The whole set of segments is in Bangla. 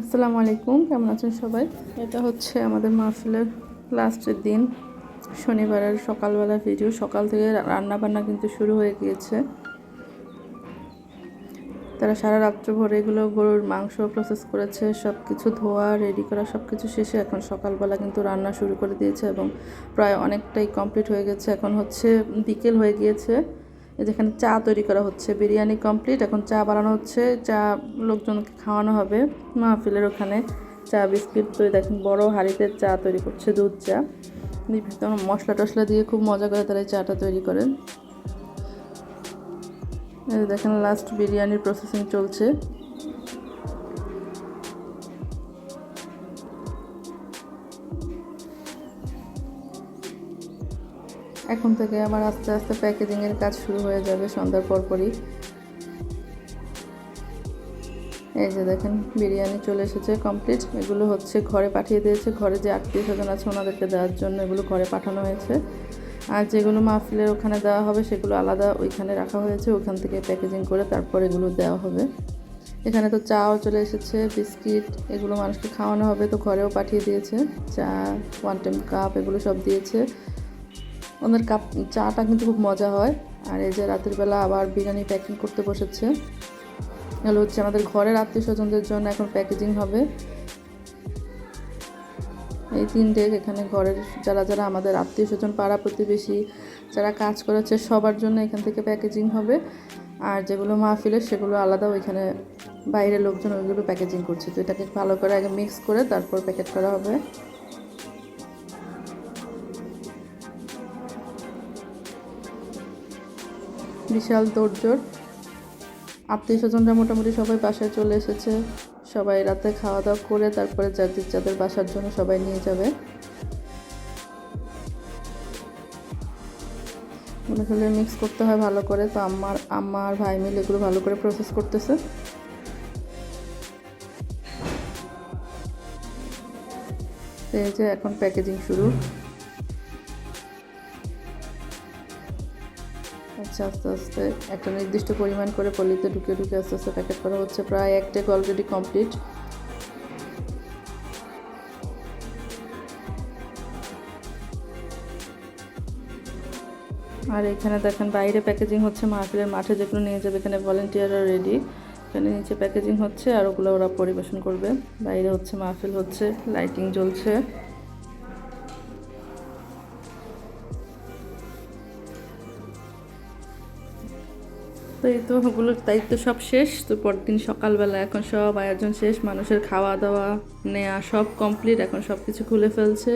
আসসালামু আলাইকুম, কেমন আছেন সবাই? এটা হচ্ছে আমাদের মাহফিলের লাস্টের দিন। শনিবারের সকালবেলা ভিডিও সকাল থেকে রান্না বান্না কিন্তু শুরু হয়ে গিয়েছে। তারা সারা রাত্র ভরে এগুলো গরুর মাংস প্রসেস করেছে সব কিছু ধোয়া রেডি করা সব কিছু শেষে এখন সকালবেলা কিন্তু রান্না শুরু করে দিয়েছে এবং প্রায় অনেকটাই কমপ্লিট হয়ে গেছে। এখন হচ্ছে বিকেল হয়ে গিয়েছে। যেখানে চা তৈরি করা হচ্ছে, বিরিয়ানি কমপ্লিট এখন চা বানানো হচ্ছে, চা লোকজনকে খাওয়ানো হবে মাহফিলের ওখানে। চা, বিস্কিট তৈরি দেখেন বড় হাঁড়িতে চা তৈরি করছে দুধ চা। বিভিন্ন মশলা টশলা দিয়ে খুব মজা করে তারা চাটা তৈরি করে। এই দেখেন লাস্ট বিরিয়ানির প্রসেসিং চলছে। এখন থেকে আবার আস্তে আস্তে প্যাকেজিংয়ের কাজ শুরু হয়ে যাবে সন্ধ্যার পরপরই। এই যে দেখেন, বিরিয়ানি চলে এসেছে কমপ্লিট এগুলো হচ্ছে ঘরে পাঠিয়ে দিয়েছে। ঘরে যে আত্মীয় স্বজন আছে ওনাদেরকে দেওয়ার জন্য এগুলো ঘরে পাঠানো হয়েছে। আর যেগুলো মাহফিলের ওখানে দেওয়া হবে সেগুলো আলাদা ওইখানে রাখা হয়েছে। ওখান থেকে প্যাকেজিং করে তারপর এগুলো দেওয়া হবে। এখানে তো চাও চলে এসেছে, বিস্কিট, এগুলো মানুষকে খাওয়ানো হবে। তো ঘরেও পাঠিয়ে দিয়েছে। চা ওয়ান টাইম কাপ এগুলো সব দিয়েছে। ওদের কাপ, চাটা কিন্তু খুব মজা হয়। আর এই যে রাতের বেলা আবার বিরিয়ানি প্যাকিং করতে বসেছে। এগুলো হচ্ছে আমাদের ঘরের আত্মীয় স্বজনদের জন্য এখন প্যাকেজিং হবে। এই তিন ডেক এখানে ঘরের যারা যারা আমাদের আত্মীয় স্বজন, পাড়া প্রতিবেশী, যারা কাজ করেছে সবার জন্য এখান থেকে প্যাকেজিং হবে। আর যেগুলো মাহফিলের, সেগুলো আলাদা ওইখানে বাইরের লোকজন ওইগুলো প্যাকেজিং করছে। তো এটাকে ভালো করে আগে মিক্স করে তারপর প্যাকেট করা হবে। বিশাল তোড়জোড় আত্মীয় স্বজনরা মোটামুটি সবাই বাসায় চলে এসেছে। সবাই রাতে খাওয়া দাওয়া করে তারপরে যাদের যাদের বাসার জন্য সবাই নিয়ে যাবে। মনে হলে মিক্স করতে হয় ভালো করে। তো আমার আমার ভাই মিলে এগুলো ভালো করে প্রসেস করতেছে। এই যে এখন প্যাকেজিং শুরু। আচ্ছা আস্তে আস্তে। একটা নির্দিষ্ট পরিমাণ করে পলিতে ঢুকে ঢুকে আস্তে আস্তে প্যাকেট করা হচ্ছে। প্রায় এক টেক অলরেডি কমপ্লিট আর এখানে দেখেন, বাইরে প্যাকেজিং হচ্ছে মাহফিলের মাঠে, যেগুলো নিয়ে যাবে। এখানে ভলেন্টিয়াররা রেডি এখানে নিচে প্যাকেজিং হচ্ছে, আর ওগুলো ওরা পরিবেশন করবে। বাইরে হচ্ছে মাহফিল হচ্ছে লাইটিং জ্বলছে। তো তো ওগুলোর দায়িত্ব সব শেষ। তো পরদিন সকালবেলা এখন সব আয়োজন শেষ, মানুষের খাওয়া দাওয়া নেওয়া সব কমপ্লিট এখন সব কিছু খুলে ফেলছে।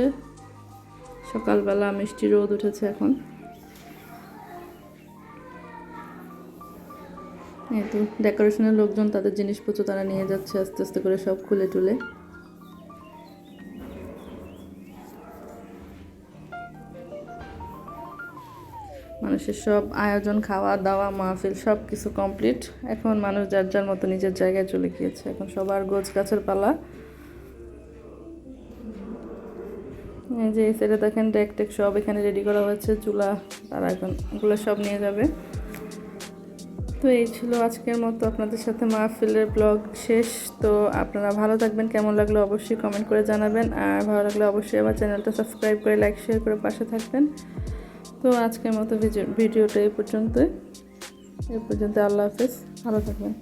সকালবেলা মিষ্টি রোদ উঠেছে এখন। এই তো ডেকোরেশনের লোকজন তাদের জিনিসপত্র তারা নিয়ে যাচ্ছে আস্তে আস্তে করে সব খুলে টুলে মানুষের সব আয়োজন, খাওয়া, দাওয়া, মাহফিল সব কিছু কমপ্লিট এখন মানুষ যার যার মতো নিজের জায়গায় চলে গিয়েছে। এখন সবার গোছ গাছের পালা। এই যে সাইডে দেখেন ডেক টেক সব এখানে রেডি করা হয়েছে। চুলা, তারা এখন এগুলো সব নিয়ে যাবে। তো এই ছিল আজকের মতো আপনাদের সাথে মাহফিলের ব্লগ শেষ। তো আপনারা ভালো থাকবেন, কেমন লাগল অবশ্যই কমেন্ট করে জানাবেন। আর ভালো লাগলে অবশ্যই আমার চ্যানেলটা সাবস্ক্রাইব করে লাইক শেয়ার করে পাশে থাকবেন। তো আজকের মতো ভিডিওটা এই পর্যন্তই। এই পর্যন্ত আল্লাহ হাফেজ। ভালো থাকবেন।